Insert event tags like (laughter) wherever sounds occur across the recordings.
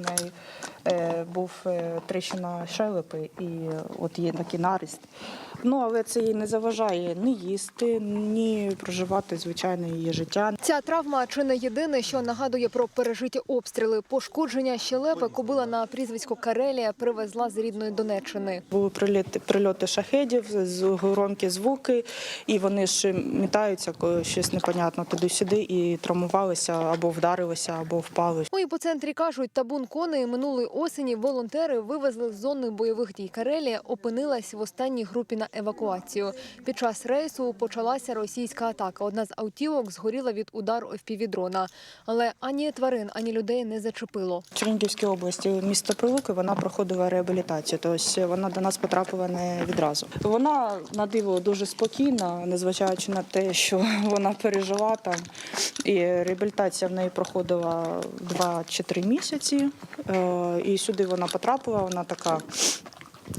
У неї е, був е, тріщина щелепи і от є такий наріст. Ну, але це їй не заважає ні їсти, ні проживати звичайне її життя. Ця травма чи не єдине, що нагадує про пережиті обстріли. Пошкодження щелепи кобила на прізвисько Карелія привезла з рідної Донеччини. Були прильоти, прильоти шахедів, громкі звуки, і вони ж мітаються, щось непонятно туди-сюди, і травмувалися або вдарилися, або впали. У іпоцентрі кажуть, табун коней минулої осені волонтери вивезли з зони бойових дій. Карелія опинилась в останній групі на евакуацію. Під час рейсу почалася російська атака. Одна з автівок згоріла від удару дрона. Але ані тварин, ані людей не зачепило. В Чернігівській області місто Прилуки вона проходила реабілітацію, тобто вона до нас потрапила не відразу. Вона на диво дуже спокійна, незважаючи на те, що (laughs) вона пережила там. І реабілітація в неї проходила 2 чи 3 місяці. І сюди вона потрапила. Вона така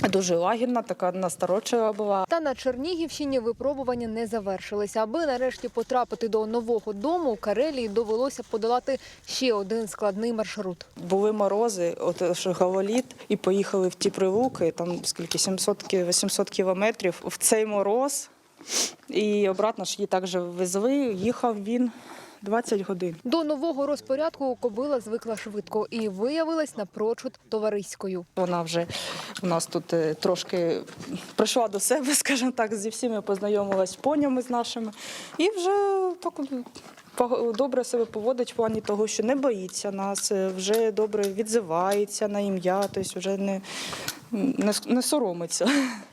дуже лагідна, така насторожлива була. Та на Чернігівщині випробування не завершилися. Аби нарешті потрапити до нового дому, Карелії довелося подолати ще один складний маршрут. Були морози, от що гололіт, і поїхали в ті прилуки, там скільки 700 ки- 800 кілометрів в цей мороз. І обратно ж її також везли. Їхав він 20 годин. До нового розпорядку кобила звикла швидко і виявилась напрочуд товариською. Вона вже у нас тут е, трошки прийшла до себе, (laughs) скажімо так, зі всіми познайомилась понями з нашими. І вже так добре себе поводить в плані того, що не боїться нас, е, вже добре відзивається на ім'я, тобто вже не, не, не соромиться.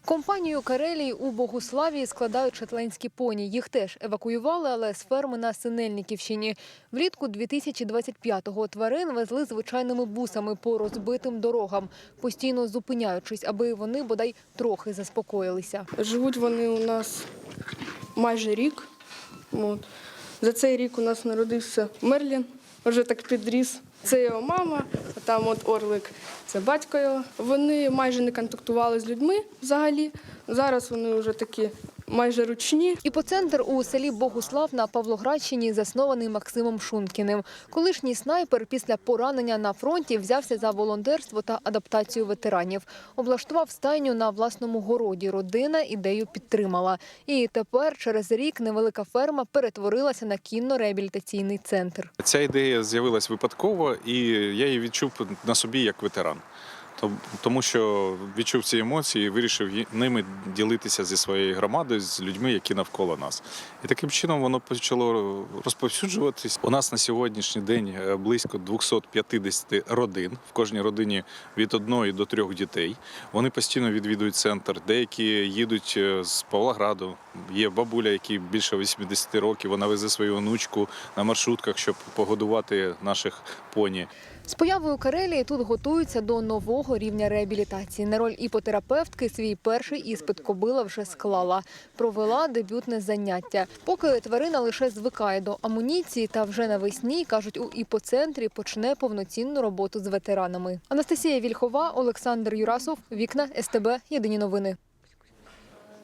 Компанію Карелії у Богуславії складають шотландські поні. Їх теж евакуювали, але з ферми на Синельниківщині. Влітку 2025-го тварин везли звичайними бусами по розбитим дорогам, постійно зупиняючись, аби вони бодай трохи заспокоїлися. Живуть вони у нас майже рік. От. За цей рік у нас народився Мерлін, вже так підріс. Це його мама, а там от Орлик, це батько його. Вони майже не контактували з людьми взагалі. Зараз вони вже такі майже ручні. Іпоцентр у селі Богуслав на Павлоградщині заснований Максимом Шункіним. Колишній снайпер після поранення на фронті взявся за волонтерство та адаптацію ветеранів. Облаштував стайню на власному городі. Родина ідею підтримала. І тепер, через рік, невелика ферма перетворилася на кінно-реабілітаційний центр. Ця ідея з'явилась випадково, і я її відчув на собі як ветеран. Том- Тому що відчув ці емоції і вирішив ними ділитися зі своєю громадою, з людьми, які навколо нас. І таким чином воно почало розповсюджуватись. У нас на сьогоднішній день е, близько 250 родин. В кожній родині від одної до трьох дітей. Вони постійно відвідують центр. Деякі їдуть е, з Павлограду. Є бабуля, якій більше 80 років. Вона везе свою онучку на маршрутках, щоб погодувати наших поні. З появою Карелії тут готуються до нового рівня реабілітації. На роль іпотерапевтки свій перший іспит кобила вже склала. Провела дебютне заняття. Поки тварина лише звикає до амуніції, та вже навесні, кажуть, у іпоцентрі почне повноцінну роботу з ветеранами. Анастасія Вільхова, Олександр Юрасов, Вікна СТБ. Єдині новини.